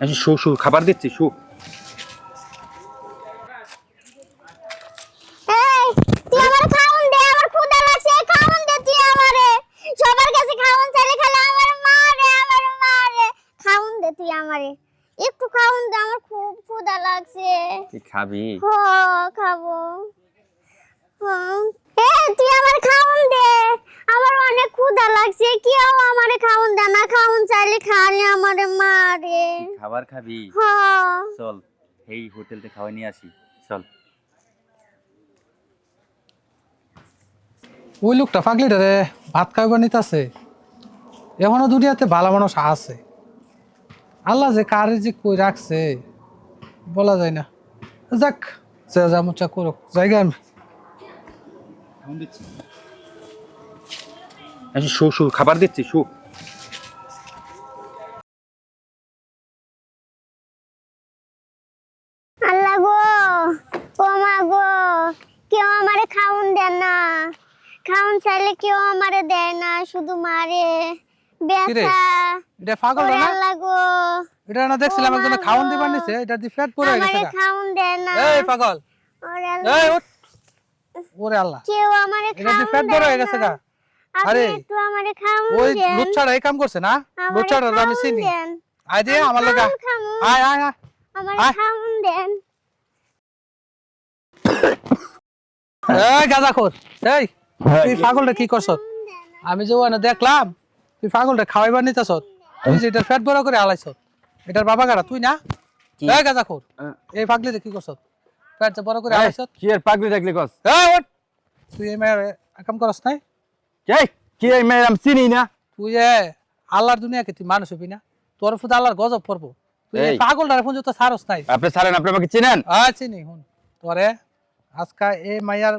আচ্ছা, শু শু খাবার দিচ্ছি শু। একটু দে আমার খুব ক্ষুধা লাগছে। কি খাবি? খাব। এ তুই আমার খাউন দে। আমার অনেক ক্ষুধা লাগছে কেউ আমারে খাউন দে না খাউন চাইলে মারে খাবার খাবি? হ্যাঁ। চল এই হোটেলতে খাওয়াই নিয়ে আসি। চল। ওই লোকটা পাগলিটা রে ভাত খাইবার নিতেছে। এখনও দুনিয়াতে ভালো মানুষ আছে। আল্লাহ যে কারে যে কই রাখছে বলা যায় না। যাক যে যা মুচা করুক জায়গা আমি। আচ্ছা, শু শু খাবার দিচ্ছি শু। খাউন চাইলে কেউ আমারে দেয় না শুধু মারে? ব্যথা এটা পাগল না আল্লাহ গো এটা না দেখছিলাম একজনে খাওন দিবার নিছে এটা দি ফ্যাট পড়ে গেছে আমারে দেয় না। এই পাগল। ওরে আল্লাহ। এই উঠ। ওরে আল্লাহ। কেউ আমারে এটা দি ফ্যাট হয়ে গেছে গা। আরে, একটু আমারে ওই দেন। লুচ্চাটা এই কাম করছে না? আমি চিনি। আয় দিয়ে আমার লগা খাউন খাউন আয় আয় আয়। আমারে দেন। এই গাঁজাখোর এই। তুই পাগলটা কি করছ? আমি যে ওখানে দেখলাম তুই পাগলটা খাওয়াইবার নিতেছ? তুই যে এটা ফ্যাট বড় করে আলাইছ এটার বাবা গাড়া তুই না? কি? এই গাঁজাখোর এই পাগলিতে কি করছ? ফ্যাট বড় করে আলাইছ কি আর পাগলি রাখলি কস? তুই এই মেয়ের কাম করস নাই? এই কি এই মেয়ের আমি চিনি না? তুই এ আল্লাহর দুনিয়াকে তুই মানুষ হবি না? তোর ফুদ আল্লাহর গজব পড়ব। তুই এই এই। পাগলটার ফোন তো সারস নাই। আপনি ছাড়েন আপনি আমাকে চিনেন? আছি নি হুন। তোরে আজকা এ মাইয়ার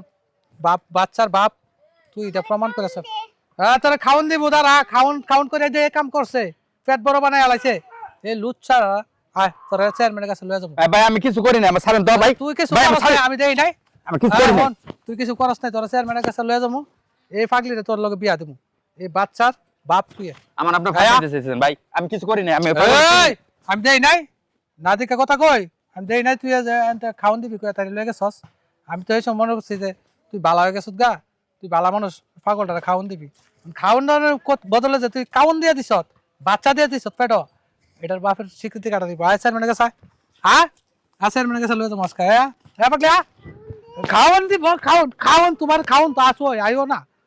বাপ বাচ্চার বাপ তুই এটা প্রমাণ করেছ হ্যাঁ তোরা খাউন দিব দাঁড়া খাউন খাউন করে দিয়ে কাম করছে। পেট বড় বানাই আলাইছে। এ লুচ্ছা আয় তোরা চেয়ারম্যানের কাছে লয়ে যাব। ভাই আমি কিছু করি না আমার ছাড়েন তো ভাই। তুই কিছু ভাই, নাই ছাড়েন। আমি দেই নাই। আমি কিছু করি না। তুই কিছু নাই তোরা চেয়ারম্যানের কাছে লয়ে যাব। এই তোর লগে বিয়া দেবো। এই বাচ্চার বাপ তুই। আমার আপনার। ফাঁসি দিতেছেন ভাই। আমি কিছু করি না আমি এই, আমি দেই নাই। না দিকে কথা কই? আমি দেই নাই তুই যে খাওন দিবি কই তাই লয়ে গেছস। আমি তো এই সময় মনে করছি যে তুই বালা হয়ে গেছত গা। তুই বালা মানুষ পাগলটা খাওন দিবি। খাওন বদলে যে, তুই কাউন দিয়ে দিস বাচ্চা দিয়ে দিস পেট। এটার বাপের স্বীকৃতি কাটা দিব। আয় স্যার মানে গেছে হ্যাঁ হ্যাঁ স্যার মানে গেছে লয়ে মস্কা হ্যাঁ হ্যাঁ পাগলি। হ্যাঁ খাওয়ান দিব, খাওন খাওন, তোমার খাওন তো আসো আইও না।